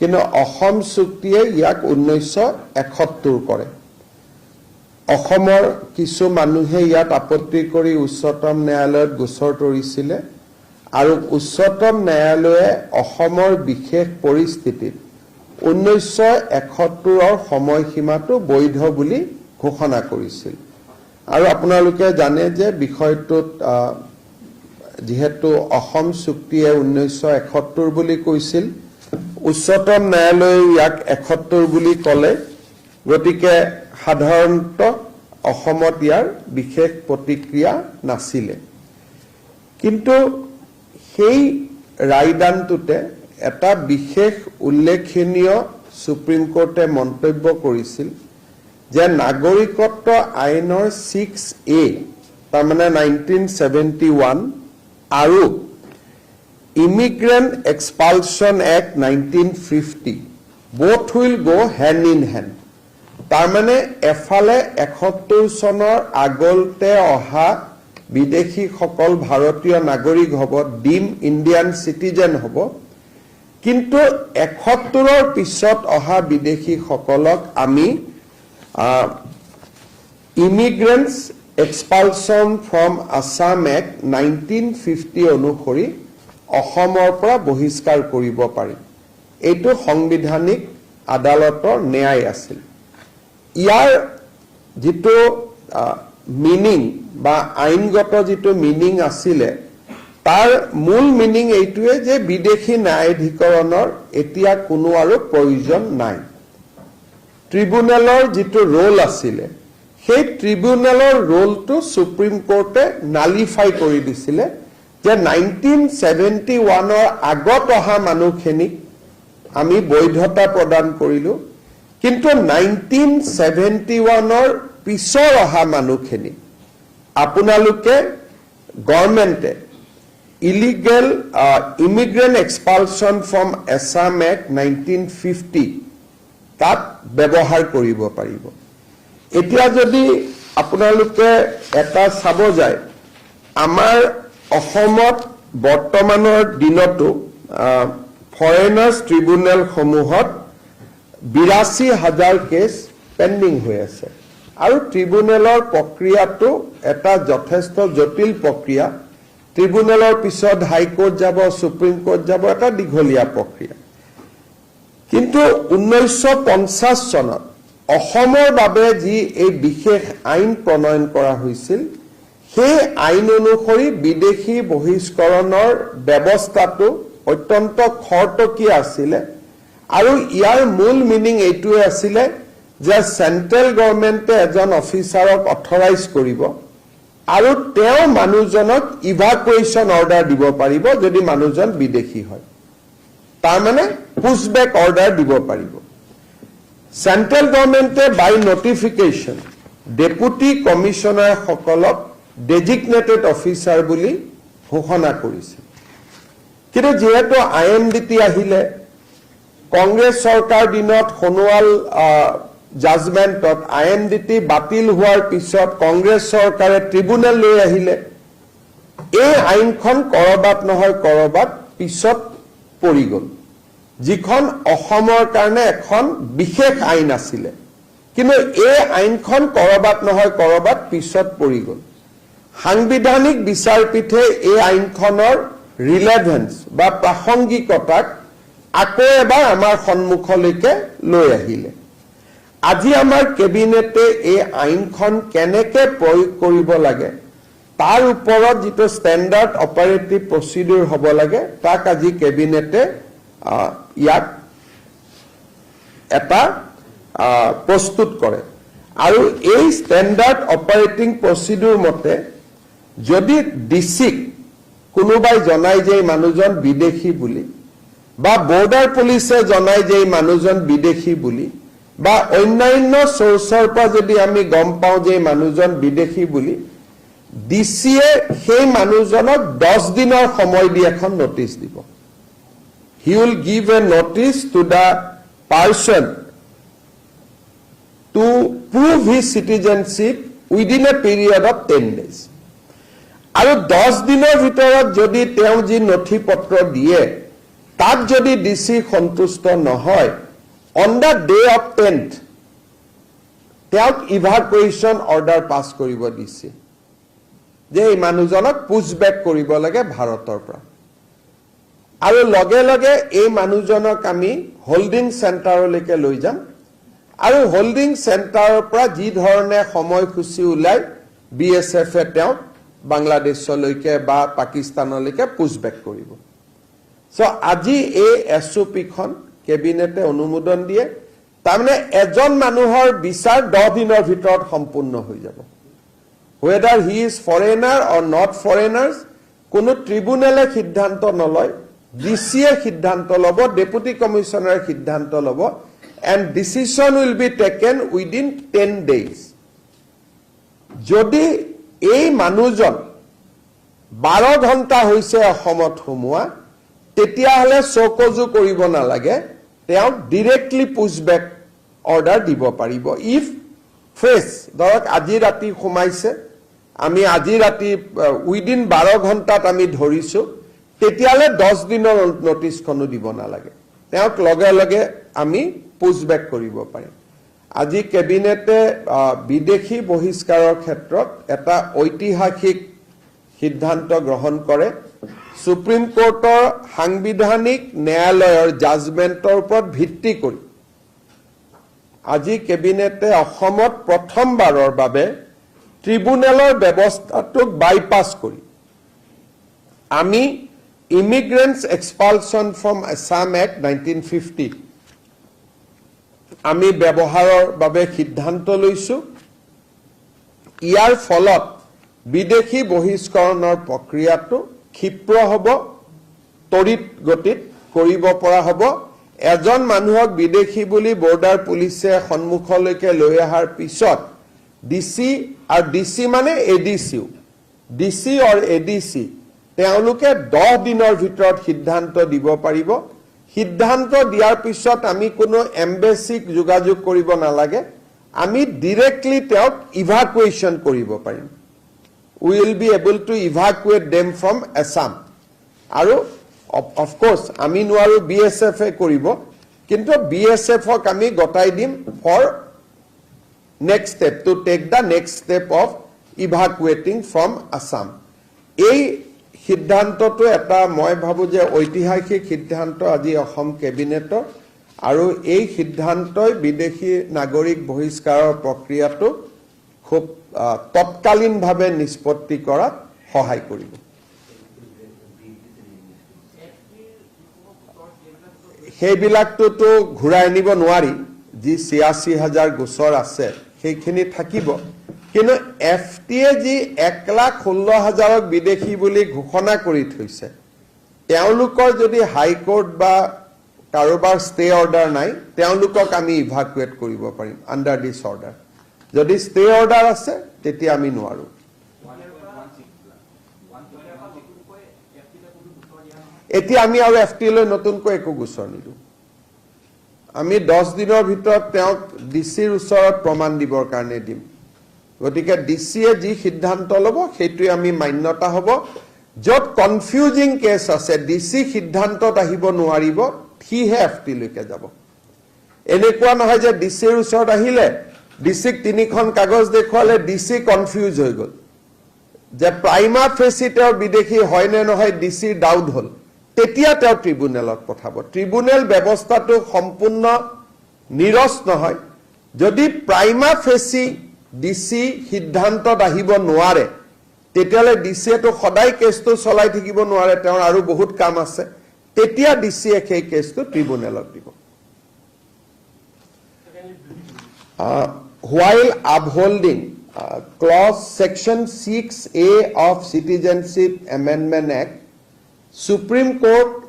কিন্তু অসম চুক্তিয়ে ইয়াক ঊনৈছশ এসত্তৰ কৰে। অসমৰ কিছু মানুহে ইয়াত আপত্তি কৰি উচ্চতম ন্যায়ালয়ত গোচৰ তৰিছিলে আৰু উচ্চতম ন্যায়ালয়ে অসমৰ বিশেষ পৰিস্থিতিত ঊনৈছশ এসত্তৰৰ সময়সীমাটো বৈধ বুলি ঘোষণা কৰিছিল। আৰু আপোনালোকে জানে যে বিষয়টোত যিহেতু অসম চুক্তিয়ে ঊনৈছশ এসত্তৰ বুলি কৈছিল উচ্চতম ন্যায়ালয়ে ইয়াক এসত্তৰ বুলি ক'লে। গতিকে সাধাৰণত অসমত ইয়াৰ বিশেষ প্ৰতিক্ৰিয়া নাছিলে। কিন্তু সেই ৰায়দানটোতে এটা বিশেষ উল্লেখনীয় সুপ্ৰিম কোৰ্টে মন্তব্য কৰিছিল যে নাগৰিকত্ব আইনৰ ছিক্স এ তাৰমানে নাইনটিন ছেভেণ্টি ওৱান আৰু immigrant expulsion act nineteen fifty both will go' hand in hand তাৰমানে এফালে এসত্তৰ চনৰ আগতে অহা বিদেশীসকল ভাৰতীয় নাগৰিক হ'ব ডিম ইণ্ডিয়ান চিটিজেন হ'ব। কিন্তু এসত্তৰৰ পিছত অহা বিদেশীসকলক আমি immigrants expulsion from Assam act nineteen fifty অনুসৰি অসমৰ পৰা বহিষ্কাৰ কৰিব পাৰিম এইটো সাংবিধানিক আদালতৰ ন্যায় আছিল। ইয়াৰ যিটো মিনিং বা আইনগত যিটো মিনিং আছিলে তাৰ মূল মিনিং এইটোৱে যে বিদেশী ন্যায়াধিকৰণৰ এতিয়া কোনো আৰু প্ৰয়োজন নাই। ট্ৰিব্যুনেলৰ যিটো ৰোল আছিলে সেই ট্ৰিব্যুনেলৰ ৰোলটো সুপ্ৰিম কোৰ্টে নালিফাই কৰি দিছিলে। যে নাইনটিন ছেভেণ্টি ওৱানৰ আগত অহা মানুহখিনিক আমি বৈধতা প্ৰদান কৰিলোঁ, কিন্তু নাইনটিন ছেভেণ্টি ওৱানৰ পিছৰ অহা মানুহখিনি আপোনালোকে গভৰ্ণমেণ্টে illegal immigrant expulsion from Assam act nineteen fifty তাত ব্যৱহাৰ কৰিব পাৰিব। এতিয়া যদি আপোনালোকে এটা চাব যায়, আমাৰ অসমত বৰ্তমানৰ দিনতো ফৰেনাৰ্ছ ট্ৰিব্যুনেলসমূহত বিৰাশী হাজাৰ কেছ পেণ্ডিং হৈ আছে। আৰু ট্ৰিব্যুনেলৰ প্ৰক্ৰিয়াটো এটা যথেষ্ট জটিল প্ৰক্ৰিয়া। ট্ৰিব্যুনেলৰ পিছত হাইকোৰ্ট যাব সুপ্ৰিম কোৰ্ট যাব এটা দীঘলীয়া প্ৰক্ৰিয়া। কিন্তু ঊনৈছশ পঞ্চাছ চনত অসমৰ বাবে যি এই বিশেষ আইন প্ৰণয়ন কৰা হৈছিল সেই আইন অনুসৰি বিদেশি বহিষ্কৰণৰ ব্যৱস্থাটো অত্যন্ত খৰতকীয়া আছিলে। আৰু ইয়াৰ মূল মিনিং এইটোৱে আছিলে যে চেণ্ট্ৰেল গভৰ্ণমেণ্টে এজন অফিচাৰক অথৰাইজ কৰিব আৰু তেওঁ মানুহজনক ইভাকুৱেশ্যন অৰ্ডাৰ দিব পাৰিব যদি মানুহজন বিদেশি হয়। তাৰমানে পুছবেক অৰ্ডাৰ দিব পাৰিব। চেণ্ট্ৰেল গভৰ্ণমেণ্টে বাই নটিফিকেশ্যন ডেপুটি কমিশ্যনাৰসকলক ডেজিগনেটেড অফিচাৰ বুলি ঘোষণা কৰিছে। কিন্তু যিহেতু আই এম ডি টি আহিলে কংগ্ৰেছ চৰকাৰ দিনত সোণোৱাল জাজমেণ্টত আই এম ডি টি বাতিল হোৱাৰ পিছত কংগ্ৰেছ চৰকাৰে ট্ৰিব্যুনেল লৈ আহিলে এই আইনখন কৰবাত নহয় কৰবাত পিছত পৰি গ'ল। যিখন অসমৰ কাৰণে এখন বিশেষ আইন আছিলে। কিন্তু এই আইনখন কৰবাত নহয় কৰবাত পিছত পৰি গ'ল। সাংবিধানিক বিচাৰপীঠে এই আইনখনৰ ৰিলেভেন্স বা প্ৰাসংগিকতাক আকৌ এবাৰ আমাৰ সন্মুখলৈকে লৈ আহিলে। আজি আমাৰ কেবিনেটে এই আইনখন কেনেকে প্ৰয়োগ কৰিব লাগে, তাৰ ওপৰত যিটো ষ্টেণ্ডাৰ্ড অপাৰেটিভ প্ৰচিডিউৰ হ'ব লাগে, তাক আজি কেবিনেটে ইয়াক এটা প্ৰস্তুত কৰে। আৰু এই ষ্টেণ্ডাৰ্ড অপাৰেটিং প্ৰচিডিউৰ মতে যদি ডিচিক কোনোবাই জনাই যে এই মানুহজন বিদেশি বুলি, বা বৰ্ডাৰ পুলিচে জনাই যে এই মানুহজন বিদেশি বুলি, বা অন্যান্য চ'ৰ্চৰ পৰা যদি আমি গম পাওঁ যে এই মানুহজন বিদেশি বুলি ডি চিয়ে সেই মানুহজনক দহ দিনৰ সময় দি এখন নটিচ দিব। He will give a notice to the person to prove his citizenship within a period of ten days আৰু দহ দিনৰ ভিতৰত যদি তেওঁ যি নথি পত্ৰ দিয়ে, তাত যদি ডি সন্তুষ্ট নহয় on the day of tenth তেওঁক ইভাকুৱেশ্যন অৰ্ডাৰ পাছ কৰিব দিছে। যে এই মানুহজনক পুছবেক কৰিব লাগে ভাৰতৰ পৰা। আৰু লগে লগে এই মানুহজনক আমি হোল্ডিং চেণ্টাৰলৈকে লৈ যাম। আৰু হোল্ডিং চেণ্টাৰৰ পৰা যি ধৰণে সময়সূচী ওলাই বি এছ এফে তেওঁক বাংলাদেশলৈকে বা পাকিস্তানলৈকে পুছবেক কৰিব। চ' আজি এই এছ অ' পিখন কেবিনেটে অনুমোদন দিয়ে, তাৰমানে এজন মানুহৰ বিচাৰ দহ দিনৰ ভিতৰত সম্পূৰ্ণ হৈ যাব। Whether he is foreigner or not foreigners কোনো ট্ৰিবুনেলে সিদ্ধান্ত নলয় ডি চিয়ে সিদ্ধান্ত ল'ব ডেপুটি কমিশ্যনাৰে সিদ্ধান্ত ল'ব and decision will be taken within ten days যদি এই মানুহজন বাৰ ঘণ্টা হৈছে অসমত সোমোৱা, তেতিয়াহ'লে চকজু কৰিব নালাগে তেওঁক ডিৰেক্টলি পুছবেক অৰ্ডাৰ দিব পাৰিব। ইফ ফ্ৰেছ ধৰক আজি ৰাতি সোমাইছে, আমি আজি ৰাতি উইদিন বাৰ ঘণ্টাত আমি ধৰিছোঁ, তেতিয়াহ'লে দহ দিনৰ নটিচখনো দিব নালাগে। তেওঁক লগে লগে আমি পুছবেক কৰিব পাৰিম। আজি কেবিনেটে বিদেশি বহিষ্কাৰৰ ক্ষেত্ৰত এটা ঐতিহাসিক সিদ্ধান্ত গ্ৰহণ কৰে। সুপ্ৰিম কোৰ্টৰ সাংবিধানিক ন্যায়ালয়ৰ জাজমেণ্টৰ ওপৰত ভিত্তি কৰি। আজি কেবিনেটে অসমত প্ৰথমবাৰৰ বাবে ট্ৰিবুনেলৰ ব্যৱস্থাটোক বাইপাছ কৰি। আমি immigrants expulsion from Assam act nineteen fifty আমি ব্যৱহাৰৰ বাবে সিদ্ধান্ত লৈছো। ইয়াৰ ফলত বিদেশী বহিষ্কৰণৰ প্ৰক্ৰিয়াটো ক্ষীপ্ৰ হ'ব তড়িৎ গতিত কৰিব পৰা হ'ব। এজন মানুহক বিদেশী বুলি বৰ্ডাৰ পুলিচে সন্মুখলৈকে লৈ অহাৰ পিছত ডি চি আৰু ডি চি মানে A D চিও D C or A D C তেওঁলোকে দহ দিনৰ ভিতৰত সিদ্ধান্ত দিব পাৰিব। সিদ্ধান্ত দিয়াৰ পিছত আমি কোনো এম্বেচিক যোগাযোগ কৰিব নালাগে। আমি ডিৰেক্টলি তেওঁক ইভাকুৱেশ্যন কৰিব পাৰিম। Will be able to evacuate them from Assam আৰু অফক'ৰ্চ আমি নোৱাৰো বি এছ এফে কৰিব। কিন্তু বি এছ এফক আমি গতাই দিম for next step to take the next step of evacuating from Assam এই সিদ্ধান্তটো এটা, মই ভাবোঁ যে ঐতিহাসিক সিদ্ধান্ত আজি অসম কেবিনেটৰ। আৰু এই সিদ্ধান্তই বিদেশি নাগৰিক বহিষ্কাৰৰ প্ৰক্ৰিয়াটো খুব তৎকালীনভাৱে নিষ্পত্তি কৰাত সহায় কৰিব। সেইবিলাকটোতো ঘূৰাই আনিব নোৱাৰি। যি ছিয়াশী হাজাৰ গোচৰ আছে, সেইখিনি থাকিব। কিন্তু এফ টিয়ে যি এক লাখ ষোল্ল হাজাৰক বিদেশি বুলি ঘোষণা কৰি থৈছে, তেওঁলোকৰ যদি হাইকোৰ্ট বা কাৰোবাৰ ষ্টে অৰ্ডাৰ নাই, তেওঁলোকক আমি ইভাকুৱেট কৰিব পাৰিম আণ্ডাৰ দিছ অৰ্ডাৰ যদি ষ্টে অৰ্ডাৰ আছে, তেতিয়া আমি নোৱাৰোঁ। এতিয়া আমি আৰু এফ টি লৈ নতুনকৈ একো গোচৰ নিদিওঁ। আমি দহ দিনৰ ভিতৰত তেওঁক ডি চিৰ ওচৰত প্ৰমাণ দিবৰ কাৰণে দিম। গতিকে ডি যি সিদ্ধান্ত ল'ব, সেইটোৱে আমি মান্যতা হ'ব। য'ত কনফিউজিং কেছ আছে ডি চি সিদ্ধান্তত আহিব নোৱাৰিব, সিহে এফ টিলৈকে যাব। এনেকুৱা নহয় যে ডি চিৰ ওচৰত আহিলে ডি চিক তিনিখন কাগজ দেখুৱালে ডি চি কনফিউজ হৈ গ'ল। যে প্ৰাইমা ফেচি তেওঁৰ বিদেশি হয় নে নহয় ডি চিৰ ডাউট হ'ল। তেতিয়া তেওঁ ট্ৰিবুনেলত পঠাব। ট্ৰিবুনেল ব্যৱস্থাটো সম্পূৰ্ণ নিৰস নহয়। যদি প্ৰাইমা ফেচি ডি চি সিদ্ধান্তত আহিব নোৱাৰে তেতিয়াহ'লে ডি চিয়েতো সদায় কেছটো চলাই থাকিব নোৱাৰে তেওঁৰ আৰু বহুত কাম আছে তেতিয়া ডি চিয়ে সেই কেছটো ট্ৰিবুনেলত দিব Uh, while upholding uh, clause section 6a of citizenship amendment act supreme court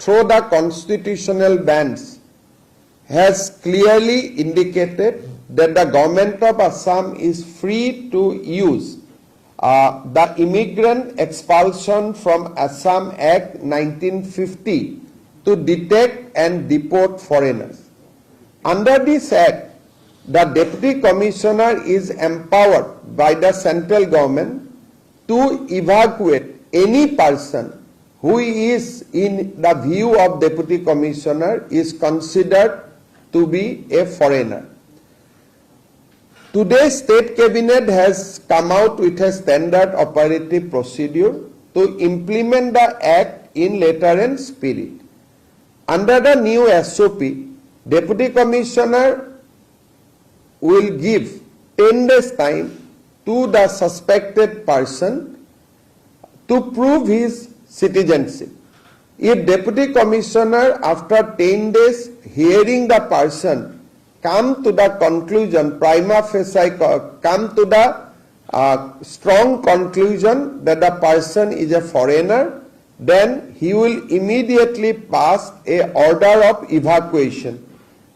through the constitutional bench has clearly indicated that the government of assam is free to use uh, the immigrant expulsion from assam act 1950 to detect and deport foreigners under this act, the deputy commissioner is empowered by the central government to evacuate any person who is in the view of deputy commissioner is considered to be a foreigner. Today, state cabinet has come out with a standard operative procedure to implement the act in letter and spirit. Under the new SOP, deputy commissioner will give 10 days time to the suspected person to prove his citizenship. If deputy commissioner after 10 days hearing the person come to the conclusion prima facie come to the uh, strong conclusion that the person is a foreigner then he will immediately pass a order of evacuation.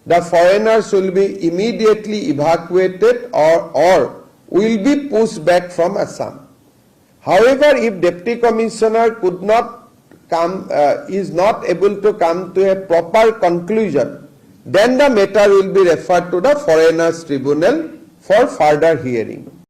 The foreigners will be immediately evacuated or or will be pushed back from assam. However, if deputy commissioner could not come, uh, is not able to come to a proper conclusion, then the matter will be referred to the foreigners tribunal for further hearing.